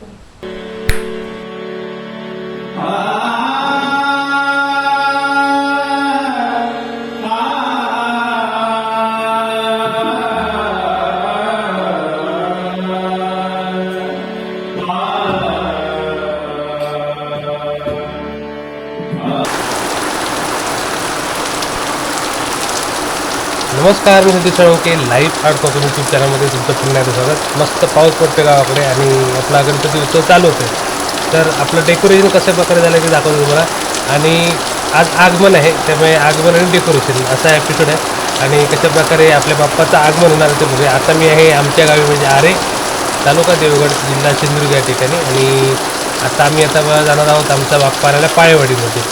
Thank you. नमस्कार मी Satish Salunke live art Kokan YouTube चॅनलमध्ये तुमचं पुन्हा एकदा स्वागत. मस्त पाऊस पडतो गावाकडे आणि आपला गणपती उत्सव चालू होते तर आपलं डेकोरेशन कशा प्रकारे झालं ते दाखवतो तुम्हाला. आणि आज आगमन आहे त्यामुळे आगमन आणि डेकोरेशन असा एपिसोड आहे. आणि कशा प्रकारे आपल्या बाप्पाचं आगमन होणार ते बघूया. आता मी आहे आमच्या गावी म्हणजे आरे तालुका देवगड जिल्हा सिंधुदुर्ग या ठिकाणी. आणि आता आम्ही आता जाणार आहोत आमचा बाप्पा आलेला पाळेवाडीमध्ये.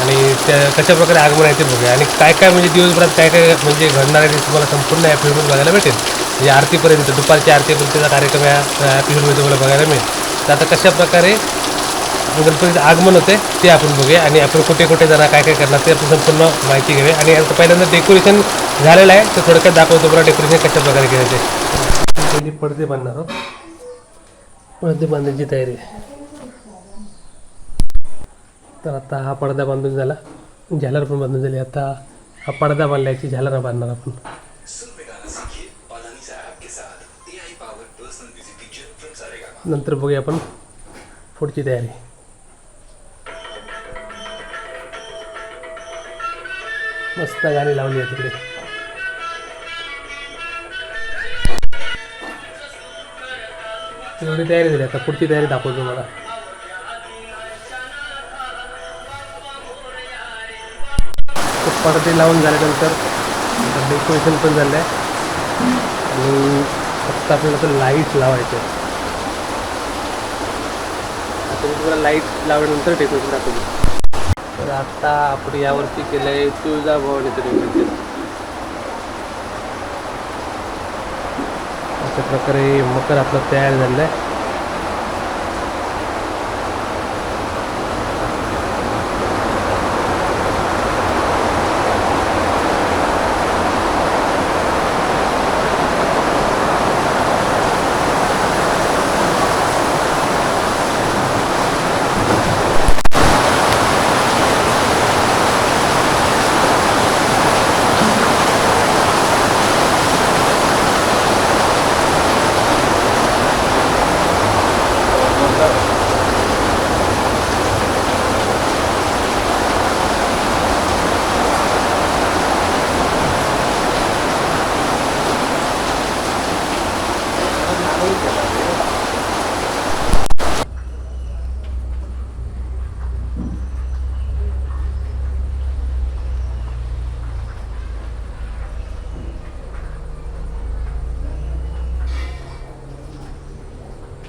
आणि त्या कशा प्रकारे आगमन आहे ते बघूया. आणि काय काय म्हणजे दिवसभरात काय काय म्हणजे घडणार आहे ते तुम्हाला संपूर्ण या फिल्ममध्ये बघायला भेटेल. म्हणजे आरतीपर्यंत दुपारच्या आरतीपर्यंतचा कार्यक्रम या फिल्डमध्ये फिल्ममध्ये तुम्हाला बघायला मिळेल. तर आता कशा प्रकारे गणपतीचं आगमन होते ते आपण बघूया. आणि आपण कुठे कुठे जाणार काय काय करणार ते आपण संपूर्ण माहिती घेऊया. आणि आता पहिल्यांदा डेकोरेशन झालेलं आहे. तर थोडक्यात दाखवतो तुम्हाला डेकोरेशन कशाप्रकारे केलं ते. पडदे बांधणार पडदे बांधायची तयारी आहे. तर आता हा पडदा बांधून झाला. झालर पण बांधून झाली. आता हा पडदा बांधल्याची झालर बांधणार आपण. नंतर बघूया आपण पुढची तयारी. मस्त गाणी लावली आहे तिकडे. एवढी तयारी झाली. आता पुढची तयारी दाखवतो मला तो पडदे लावून झाल्यानंतर डेकोरेशन पण झालं आहे आणि फक्त आपल्याला तर लाइट लावायचे आता मी तुम्हाला लाइट लावल्यानंतर डेकोरेशन दाखवतो. तर आता आपण यावरती केलं आहे तुळजाभवानीचं डेकोरेशन अशा प्रकारे मकर आपलं तयार झालं आहे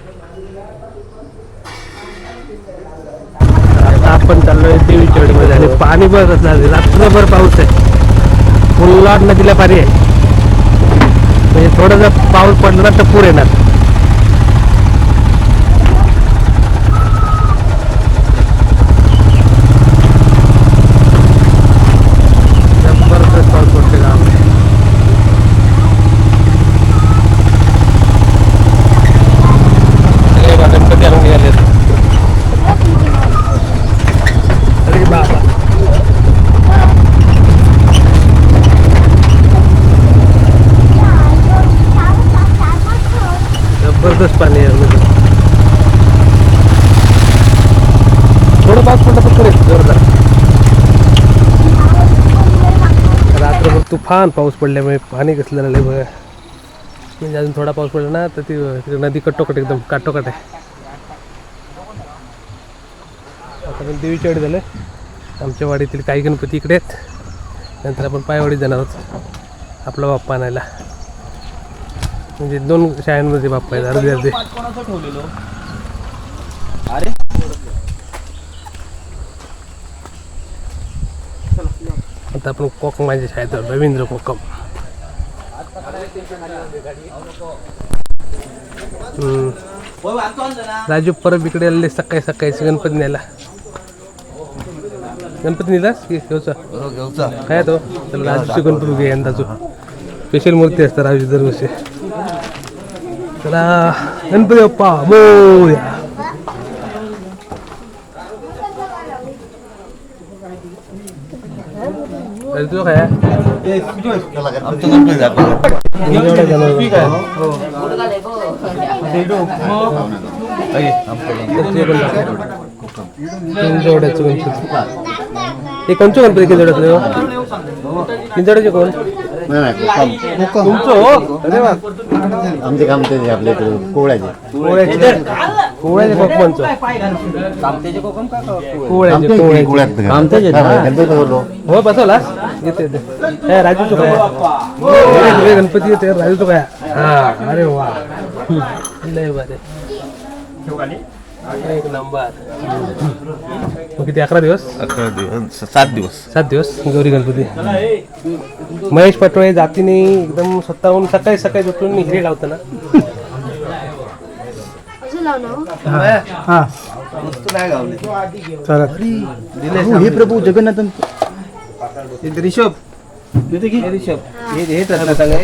आता आपण चाललोय देवीच्या वेळेमध्ये आणि पाणी बघ झाले रात्रभर पाऊस आहे. फुल्लाट नदीला पाणी आहे. म्हणजे थोडं जर पाऊस पडला तर पूर येणार जबरदस्त पाऊस पडते गावामध्ये सगळे बा- गणपती आणून निघाले अरे बाबा जबरदस्त पाणी आहे थोडं पाऊस पडला तर पुरेल जोरदार. रात्रभर तुफान पाऊस पडल्यामुळे पाणी कसलं झालं बघा म्हणजे अजून थोडा पाऊस पडला ना तर ती नदी कट्टोकट एकदम काटोकट आहे. आता पण देवीच्या वाडी झालं. आमच्या वाडीतील काही गणपती इकडे आहेत. नंतर आपण पायवाडीत जाणार आहोत. आपला बाप्पा आणायला. म्हणजे दोन शाळांमध्ये बाप्पा आहेत अर्धे अर्धे. कोणाचं ठेवलेलो? अरे? आता आपण कोकम माझ्या शाळेत आहोत, रवींद्र कोकम. हम्म. राजू परब इकडे आलेले सकाळी सकाळी गणपती न्यायला गणपती नेलास की घेऊचा. काय तो? त्याला राजूची गणपती घे यंदाचो. स्पेशल मूर्ती असतात राजू दरवर्षी. 라 엠브레 오빠 뭐야 잘 들어가야 아무튼 한번 잡아 గింజోడ చూపించు ఈ కొంచెం కనిపిస్తుంది గింజోడ గింజోడ చూడండి కొంచెం आमचे काम ते आपल्या इकडे कोवळ्याचे. कोवळ्याचे. कोवळ्याचे. कोकमांचं. गणपती हो बसवला. येते येते. हे राजू तो काय? हे सगळे गणपती येते. राजू तो काय? हा अरे वा. लय बरे एक नंबर. किती अकरा दिवस? अकरा दिवस सात दिवस. सात दिवस? गौरी गणपती. महेश पटोळे जातीने एकदम स्वतःहून सकाळी सकाळी उठून हिरे लावतं ना हो. हे. प्रभू जगन्नाथ. रिषभ. हे रिषभ. हे हे सगळे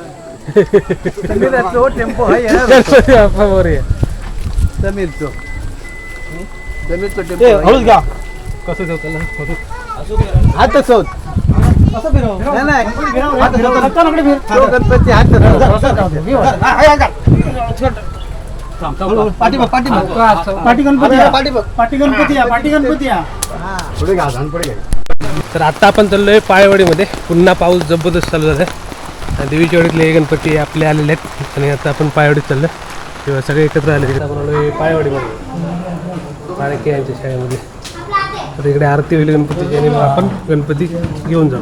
टेम्पो. समीरचो समीरचो ए, टेम्पो हळूच घ्या कसं. हात नाही, नाही. गणपती बघ बघ. गणपती बघ. गणपती गणपती तर आता आपण चाललोय पायवाडीमध्ये. पुन्हा पाऊस जबरदस्त चालू झाला आहे देवीच्या वाडीतले आपले आपले आलेले आहेत. आणि आता आपण पायवाडीत चाललं. तेव्हा सगळे एकत्र आले तिकडे. आपण आलो पायवाडीमध्ये पारखे यांच्या शाळेमध्ये. तर इकडे आरती होईल गणपतीची आणि मग आपण गणपती घेऊन जाऊ.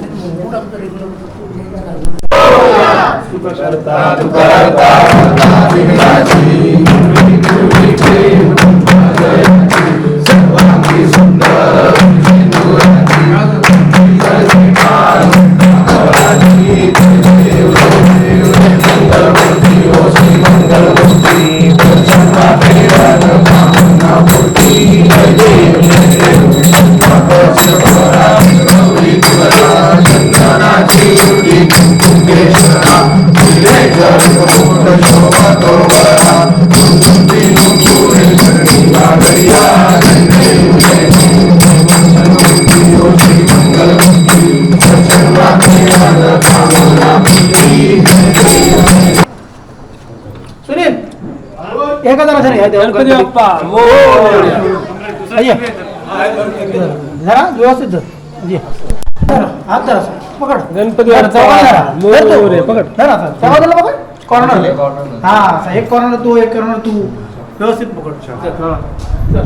एका जरा जरा गणपती बाप्पा मोरया. अय्या. जरा व्यवस्थित धर. हात धर. पकड गणपती. पकड धर पकड कॉर्नर हा. एक कॉर्नर तू एक कॉर्नर तू व्यवस्थित पकड हा. चल.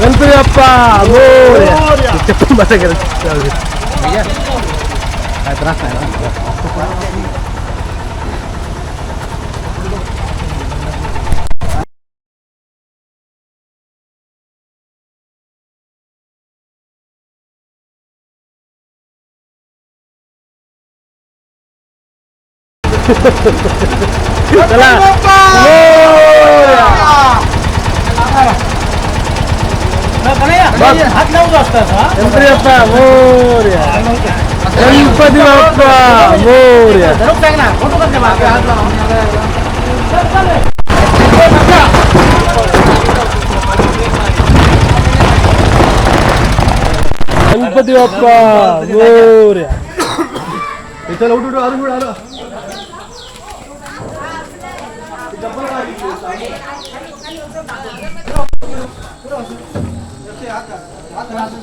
मार, चल. हात तुझ्या हात मार ना. हे, हात मार. गणपती बाप्पा मोरया. चप्पल बसा करत. जाऊ दे. काय त्रास नाही हात लावून असतात गणपती बाप्पा मोरया. गणपती बाप्पा मोरया. धरून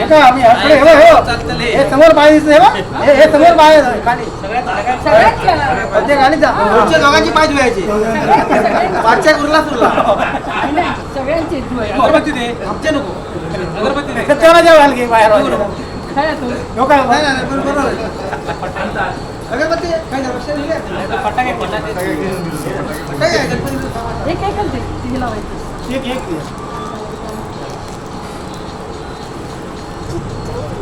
का आम्ही हे हे. हे समोर बाई दिसते हे. हे हे समोर आहे, खाली ते खाली जा पुढच्या दोघांची पाय धुवायची पाचच्या उरला सुरला अगरबत्ती दे आमच्या नको अगरबत्ती दे सत्याला जेव्हा घाल घे बाहेर हो. अगरबत्ती काय? फटाके फटाके. एक एक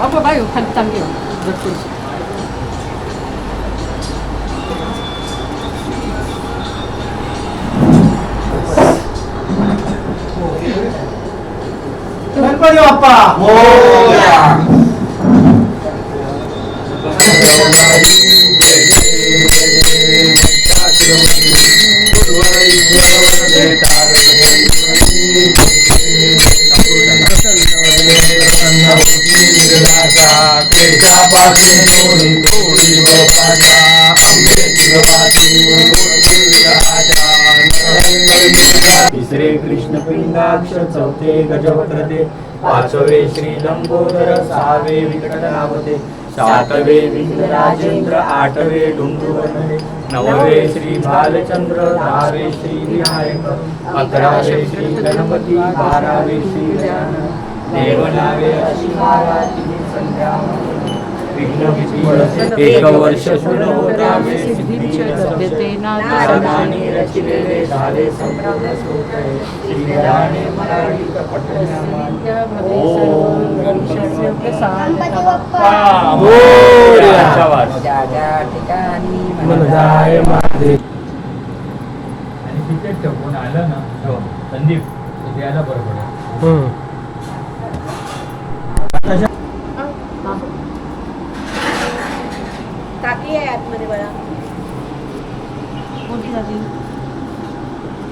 बाबा बाय खाली चांगली झटकून गणपती बाप्पा तिसरे कृष्ण चौथे गजवक्रते पाचवे श्री लंबोदर सहावे विकटनावते सातवे विंध्य आठवे डुंडुवने नववे श्री बालचंद्र दहावे श्री विनायक अकरावे श्री गणपती बारावे श्री देवनावे अशी महाराज संध्या एक वर्ष रचिलेले झाले संपूर्ण. मनोजाय माझे आणि तिथे कोण आलं ना संदीप तिथे यायला बरं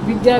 విద్యా